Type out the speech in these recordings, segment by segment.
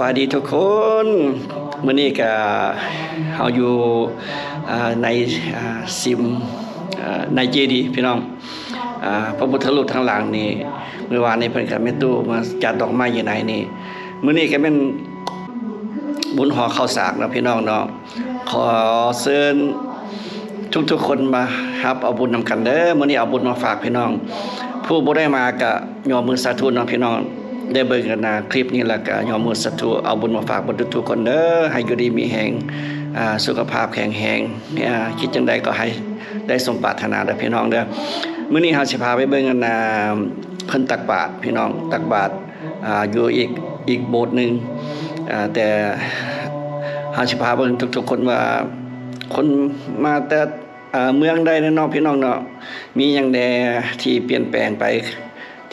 สบายดีทุกคนมื้อนี้ก็เฮาอยู่ในซิมในเจดีพี่น้องพระพุทธรูปทางหลังนี่เมื่อวานนี้เพิ่นก็แม่ตู้มาจัดดอกไม้อยู่ไหนนี่มื้อนี้ก็เป็นบุญหอข้าวสากนะพี่น้องเนาะขอเชิญทุกๆคนมารับเอาบุญนำกันเด้อมื้อนี้เอาบุญมาฝากพี่น้อง ผู้บ่ได้มาก็ยอมมือสาธุเนาะพี่น้อง ได้เบิ่งกันนะคลิปนี้ล้วก็ยอมมือสาธุเอาบุญมาฝากบรรทุกคนเด้อให้อยู่ดีมีแหงอ่าสุขภาพแข็งแรงอ่าคิดจังใดก็ให้ได้สมปรารถนาเด้อพี่น้องเด้อมื้อนี้เฮาสิพาไปเบิ่งกันนะเพิ่นตักบาตรพี่น้องตักบาตรอ่าอยู่อีกอีกโบสถ์หนึงอ่าแต่เฮาสิพาเบิ่งทุกๆคนว่าคนมาแต่เมืองใดเนาะพี่น้องเนาะมีหยังแดที่เปลี่ยนแปลงไป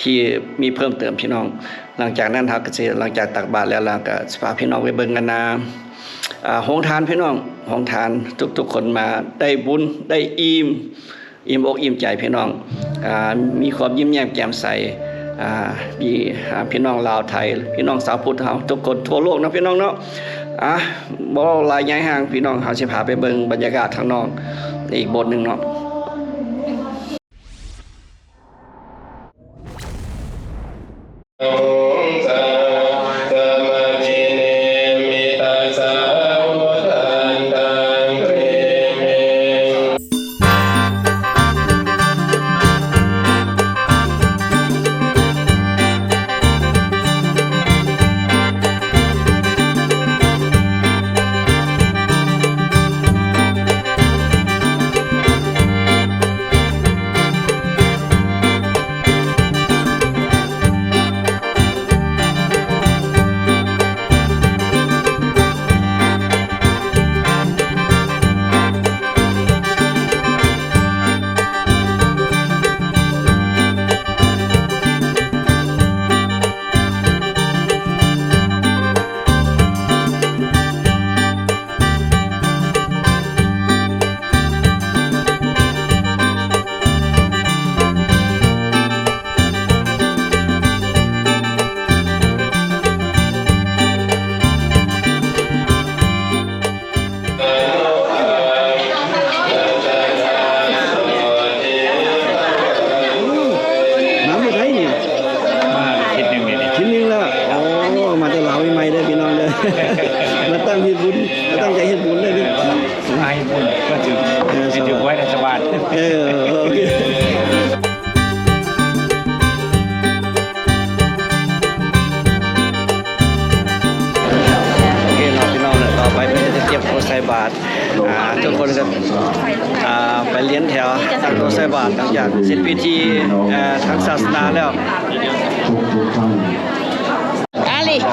ที่มีเพิ่มเติมพี่น้อง หลังจากนั้นเราก็สิหลังจากตักบาตรแล้วเราก็สิพาพี่น้องไปเบิ่งกันนะอ่าโรงทานพี่น้องโรงทานทุกๆคนมาได้บุญได้อิ่มอิ่มอกอิ่มใจพี่น้องอ่ามีความยิ้มแย้มแจ่มใสอ่ามีอ่พี่น้องลาวไทย พี่น้องสาวพุทธเฮาทุกคนทั่วโลกนะพี่น้องเนาะอะบ่หลายย้ายห่างพี่น้องเฮาสิพาไปเบิ่งบรรยากาศข้างนอกอีกบทหนึงเนาะ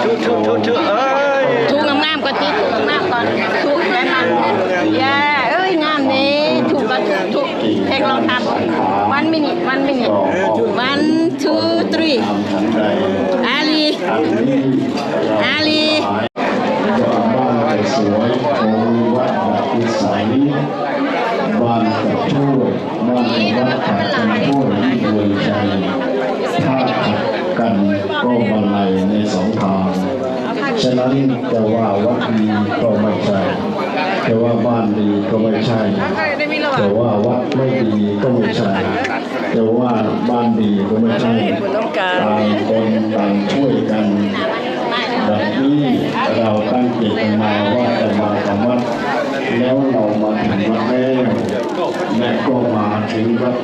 ชุชุชุชุเอ้ยถูงามๆก่อนติถูงามๆก่อนถูกแม่มันอย่าเอ้ยงามนี่ถูกก็ถูกเพลงลองทำ one minute one minute one two three อาลีอาลีบ้านสวยโอวัดดับวิสัยบ้านกระช่วยบ้านวัดกระช่วยรวยใจถ้าขัด กันก็บรรลัยในสองทางฉะนั้นจะว่าวัดดีก็ไม่ใช่จะว่าบ้านดีก็ไม่ใช่จะว่าวัดไม่ดีก็ไม่ใช่จะว่าบ้านดีก็ไม่ใช่ต่างคนต่างช่วยกันแบบนี้เราตั้งเจตนาว่าจะมาทำวัดแล้วเรามาถึงวัดแล้วและก็มาถึงวัด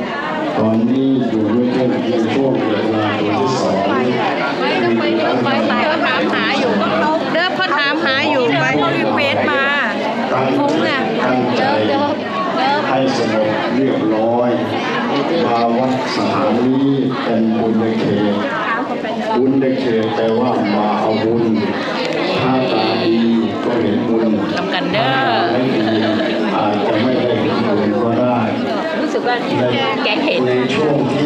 ตอนนี้อยู่ด้วยกันในช่วงเวลาที่สองไปไปไปไปเขาถามหาอยู่เด้อเขาถามหาอยู่ไปเขารีเควสมาตั้งฟุ้งเนี่ยตั้งใจอเด้อให้สงบเรียบร้อยมาวัดสถานนี้เป็นบุญเขตบุญในเข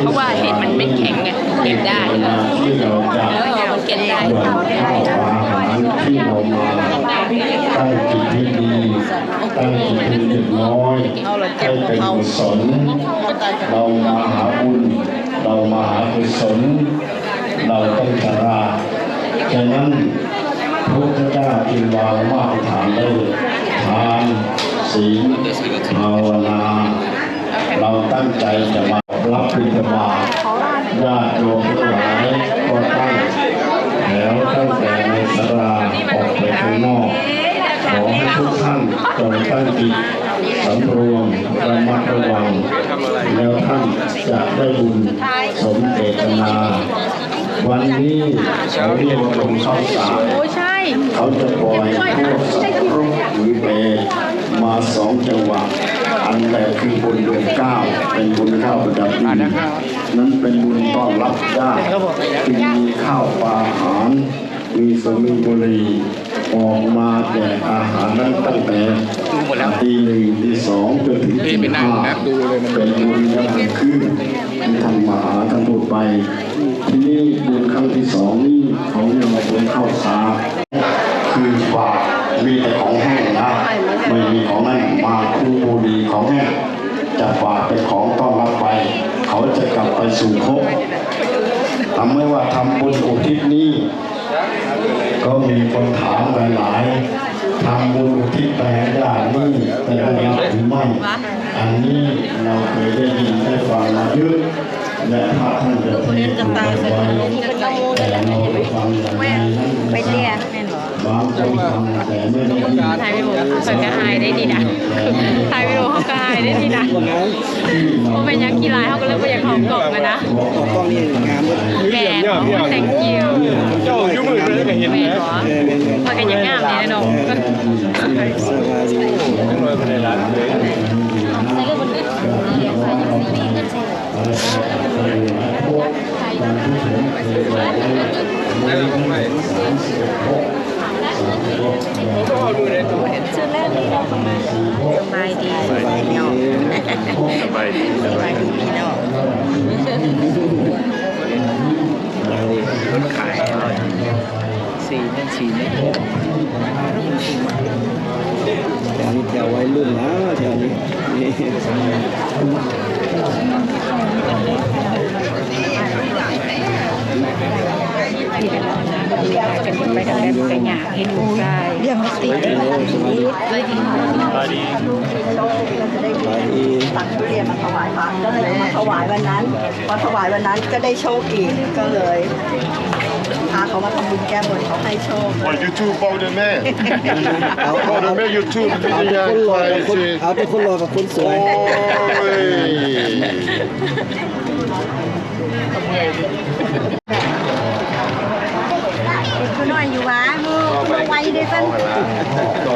เพราะว่าเห็ดมันไม่แข็งไงเก็บได้เวลาที่เราจะเออมันเก็บได้ที่เรามาตั้งจิตให้ดีตั้งจิตให้เรียบร้อยให้เป็นกุศลเรามาหาบุญเรามาหากุศลเราต้องชราฉะนั้นพระพุทธเจ้าจึงวางมาตรฐานได้ทานศีลภาวนา เราตั้งใจจะมา รับบิณฑบาตญาติโยมทั้งหลายก็ตั้งแถวตั้งแต่ในศาลาออกไปข้างนอกขอให้ทุกท่านจงตั้งจิตสำรวมระมัดระวัง แล้วท่านจะได้บุญสมเจตนา วันนี้เขาเรียกว่าลงข้าสารเขาจะปล่อยพวกสัตว์รุกหรือเปรมาสองจังหวะ อันแรกคือบุญดวงเก้าเป็นบุญข้าวประดับดินนั้นเป็นบุญต้อนรับญาติจึงมีข้าวปลาอาหารมีสมีบุรีออกมาแจกอาหารนั้นตั้งแต่ตีหนึ่งตีสองจนถึงตีห้าเป็นบุญยังขึ้นที่ทำมาหาท่านพูดไป ที่นี่บุญครั้งที่สองนี่เขาเรียกว่าบุญข้าวสา จะฝากเป็นของต้อนรับไป เขาจะกลับไปสู่ภพทำให้ว่าทำบุญอุทิศนี้ ก็มีคนถามหลายๆทำบุญอุทิศไปให้าตินี่แต่ได้รับหรือไม่ อันนี้เราเคยได้ยินได้ฟังมาเยอะและถ้าท่านจะเทศน์ไว้แต่เราฟังอย่างนี้ไม่ทราบบางคนฟังแต่ไม่ได้ยิน ถ่ายวิดีโอเปิดกระหายได้ดีนะถ่ายวิดีโอเขากระหายได้ดีนะเพราะเป็นยังกีฬาเขาก็เลยไปอยากของกล่องกันนะกล้องนี่งามเลยแก่แต่งกิ้วเจ้าอยู่มือเลยก็เห็นแม่นะหรอมันก็ยังงามดีนะน้อง สี่นั่นสี่นี่แถวนี้แถววัยรุ่นนะแถวนี้นี่กันไปทำได้มันก็ยากเห็นลูกชายเรื่องมันติดสบายดีสบายดีตักทุเรียนมาถวายพระก็เลยมาถวายวันนั้น พอถวายวันนั้นก็ได้โชคอีกก็เลย พาเขามาทำบุญแก้บนเขาให้โชค Oh, YouTube bouwde mee. เอาเอา Bouwde mee YouTube. เอา Dit แต่ jaar คนรอกับคน kwijt. เอาแต่คนรอกับคนสวย Hoi. เขาหน่อยอยู่วะมือมาไว้ด้วยกันเร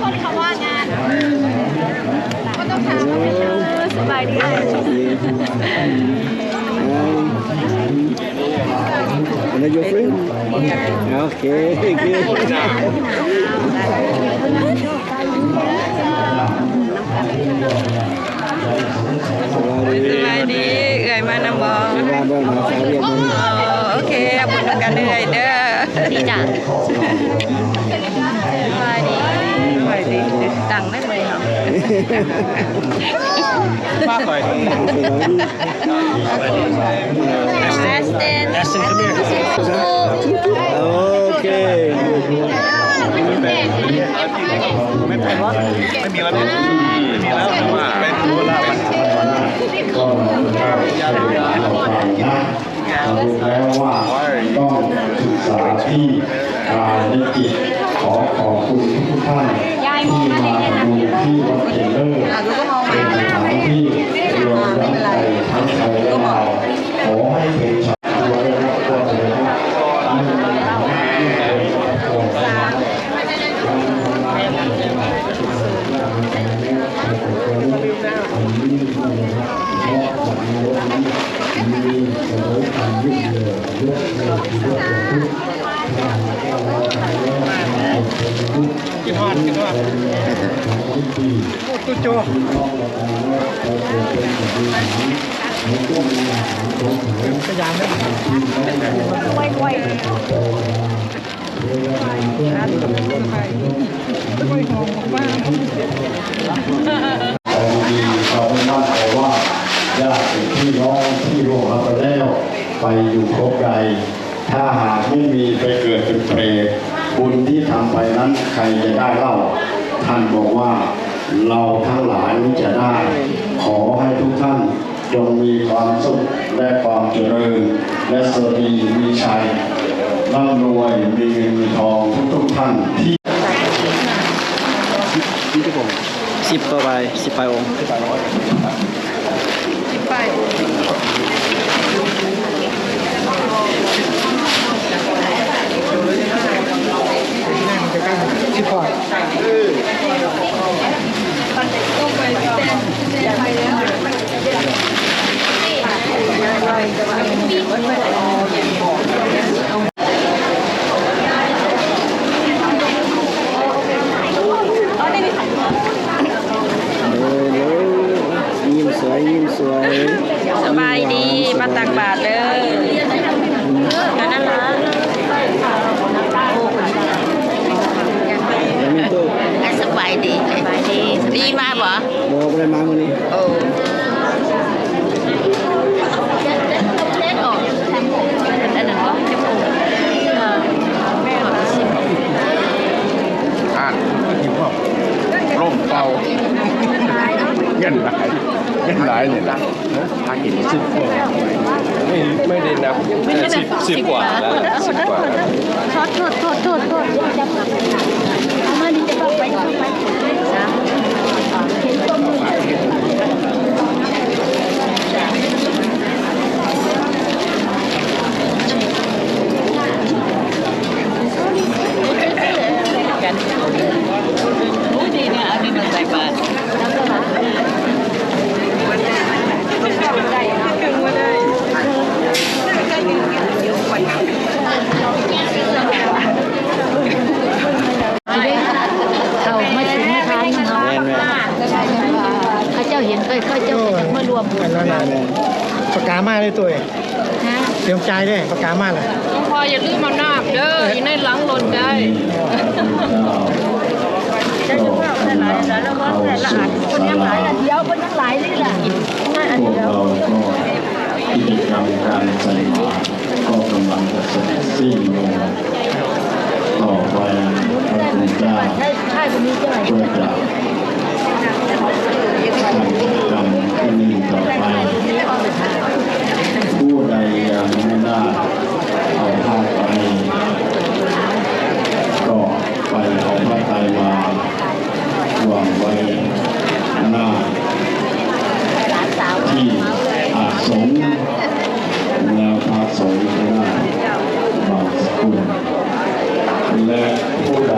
คนเขาว่างานก็ต้องถามสบายดี And are you a friend? Okay, good. มานำบ่ว่าเบิ่งหาสาวเรียนอยู่นี่อ๋อโอเคบุญนำกันเด้อเด้อดีจ้ะสบายดี สบายดีดังได้ไหมเนาะป้าคอย Ashton Ashton come here โอเคไม่เป็นไม่มีแล้วไม่มีแล้วว่าเป็นตัวละมันก็ยาวยาวนะรู้แล้วว่าต้องศึกษาที่กายและจิตขอขอบคุณทุกท่าน ที่มาดูที่วัดเทเลอร์เป็นสถานที่รวมน้ำใจทั้งไทยและลาวขอให้เป็นชาวไว้รับตัวเถิดกิ นฮอดกินฮอดตุ๊โจของดีเราไม่มั่นใจว่าญาติพี่น้องที่ร่วงรับไปแล้วไปอยู่ครบใดถ้าหากไม่มีไปเกิดเป็นเปรตบุญที่ทำไปนั้นใครจะได้เล่า ท่านบอกว่าเราทั้งหลายจะได้ ขอให้ทุกท่านจงมีความสุขและความเจริญ และสวัสดีมีชัยร่ำรวยมีเงินมีทองทุกทุกท่านที่สิบกว่าใบสิบใบองค์ ไปจะมาวิ่งวิ่งอะไร เงินหลายเงินหลายเนี่ยนะทางกินสิบกว่าไม่ไม่ได้นับสิบสิบกว่าแล้วสิบกว่าแล้วทษโทษโทษโทษโทษจับมาเอามาดีจะบอกไปเอาไปจ้ะเห็นต้มมือกัน ดีเนี่ยอันนี้มันใส่บาตรเขามาถึงมาทานเขาแม่นแม่เขาเจ้าเห็นก็เขาเจ้าก็จะมารวมกันแล้วนานปากกามาเลยตัวนะเตรียมใจด้วยปากกามาเลยพออย่าลืมมานาบเด้ออยู่ในหลังรถได้ จะจะว่าแต่หลายและวันแต่ละอันคนยังหลายอันเดียวคนยังหลายนี่แหละง่ายอันเดียวเราก็กิจกรรมการใส่บาตรก็กำลังจะเสร็จสิ้นลงต่อไปพระคุณเจ้าช่ใช่คนนี้จะไหนก็จะทำกิจกรรมที่นี่ต่อไปผู้ใดยังไม่ได้เอาผ้าไปก็ไปเอาผ้าไตรมา วางไว้หน้าที่อาสงแล้วพระสงฆ์ก็ได้บางสกุลและผู้ใด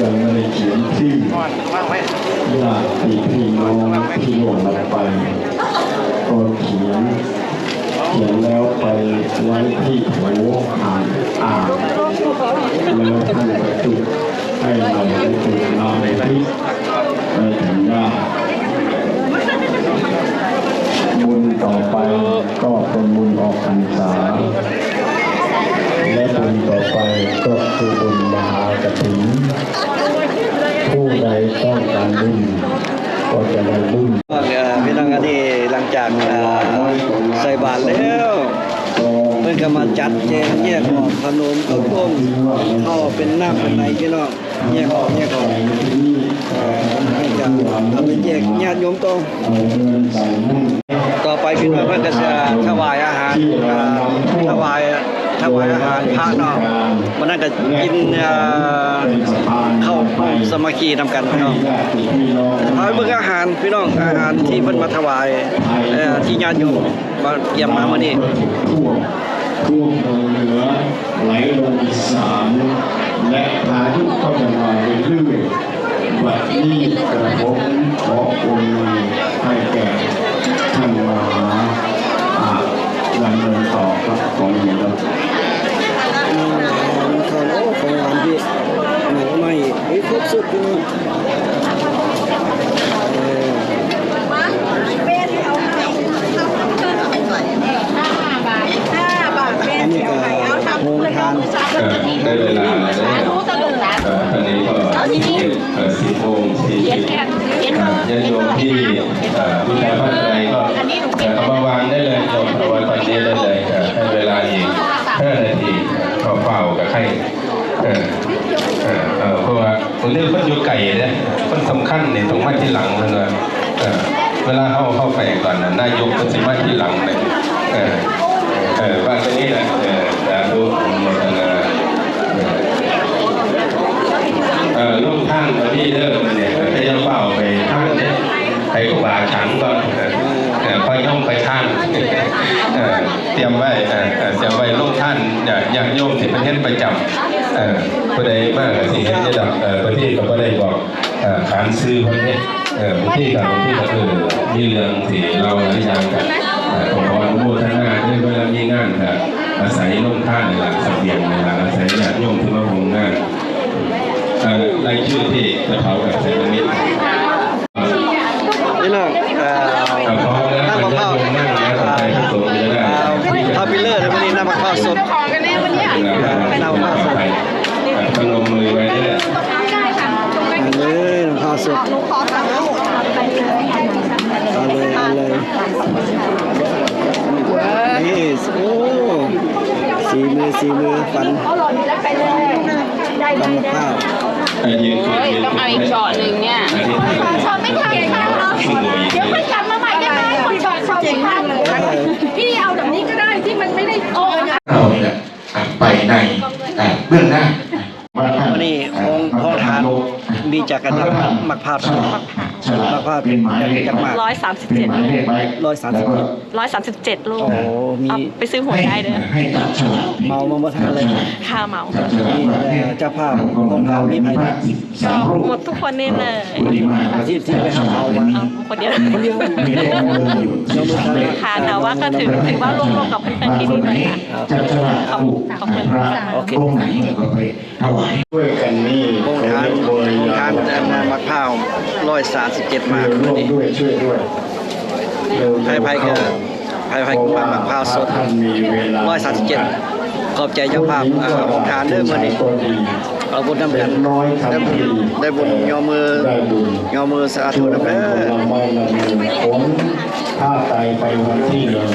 ยังไม่ได้เขียนชื่อญาติพี่น้องที่หล่วงลับไปก็เขียนเขียนแล้วไปไว้ที่โถอ่านอ่านแล้วท่านไปจุด ให้เราถูกนำไปที่ได้ถึงไาบุญต่อไปก็เป็นบุญออกพรรษา และบุญต่อไปก็คือบุญมหากระถิ่นผู้ใดต้องการบุญก็จะได้บุญพี่น้องที่หลังจากใส่บาตรแล้ว นก็มาจัดแจงแยกออกขนมข้าวต้มเข้าเป็นน้ำเป็นในพี่น้องแยกออกแยกออกเอ่อให้จะเอาไปแจกญาติโยมต่อเอาเงินใส่ให้ต่อไปพี่น้องเพิ่นก็จะถวายอาหารถวายถวายอาหารพระเนาะมันนั่นก็กินเข้าสมัคคีนำกันพี่น้องญาติพี่น้องพาไปเบิ่งอาหารพี่น้องอาหารที่เพิ่นมาถวายที่ญาติโยมมาเยี่ยมมามื้อนี้ ท่วท่วมเมืองเหนือไหลลงอีสานและพายุก็จะมาเรื่อยๆบัดนี้กระผมขอโอนเงินให้แก่ เฝ้ากับใครเออเออเออเพราะว่าคนเรื่องคนอยู่ไก่เนี่ยคนสำคัญเนี่ยต้องมาที่หลังเลยเออเวลาเข้าเข้าไปก่อนนะนายกคนสิมาที่หลังเลยเออเออว่าตรงนี้แหละเออสาธุอนุโมทนาเออลูกท่านวันที่เริ่มเนี่ยก็จะเฝ้าไปท่านเนี่ยไปกูบาฉันก่อน เออเออค่อยย่อมไปท่านเออเตรียมไว้เออเออเตรียมไว้ลูกท่านอย่าอยากโยมที่ประเทศประจำเออผู้ใดมากสิเห็นจะดับเออประเทศก็บ่ได้บอกเอ่อขานซื้อคนนี้เออประเทศกับประเทศก็คือมีเรื่องที่เราหลายอย่างกันเอ่อผมขออนุโมทนาด้วยเวลามีงานครับอาศัยลูกท่านในหลักเสบียงในหลักอาศัยญาติโยมที่มาหงงานเอ่อรายชื่อที่จะเผากับเซรามิก พี่น้องเอ่อเอ่อพร้อมแล้วน้ำมะพร้าวนั่งแล้วต่อไปที่สูงจะได้พาพิเลอร์ในวันนี้น้ำมะพร้าวสดเราเข้าไปพนมมือไว้เนี่ยอันเลยน้ำมะพร้าวสดหนูขอสั่งหมดเอาเลยเอาเลยนี่โอ้สีมือสีมือฟันฟันมะพร้าวเอ่อยืนขึ้นยืนต้องเอาอีกช็อตหนึ่งเนี่ยชอบไม่ทันค่ะ เดี๋ยวค่อยกลับมาใหม่ได้ไหมคนชอบชอบไม่ทันพี่เอาแบบนี้ก็ได้ที่มันไม่ได้โอ้เราเนี่ยอะไปในอะเบื้องหน้าว่าท่านวันนี้ของของทานมีจากกันทั้งมะพร้าวสดฉลาด มะพร้าวเป็นหมายเลขจากมากร้อยสามสิบเป็นเจ็ดหมายเลขไว้ร้อยสามสิบแล้วก็ร้อยสามสิบเจ็ดลูกโอ้โหมีเอาไปซื้อหวยได้เด้อให้จับฉลากเมามาเมื่อทานเลยค่าเหมาจับฉลากประเภทเจ้าภาพของเรามีใครบ้างสามรูปหมดทุกคนนี่เลยดีมากที่ที่ไปหาเอามาเอาคนเดียวคนเดียวมีเลขมืออยู่เรามือทานค่ะแต่ว่าก็ถือถือว่าร่วมๆกับเพื่อนๆที่นี่เลยค่ะจับฉลากถูกขอบคุณพระค่ะโรงไหนก็ไปถวายด้วยกันนี่โรงทานโรงทานมะพร้าวร้อยสามสิบเจ็ดมาร่วมนี่ด้วยช่วยด้วยไผ่ไผ่ก็ไผ่ไผ่ก็มามะพร้าวสดท่านมีเวลาร้อยสามสิบเจ็ดขอบใจเจ้าภาพอ่าโรงทานเด้อมื่อนี้ก็ดีเอาบุญนำกันน้อยทำดีได้บุญยอมือได้บุญยอมือสาธุนำเด้อผลไม้ละหนึ่งผลถ้าตายไปวันที่หนึ่ง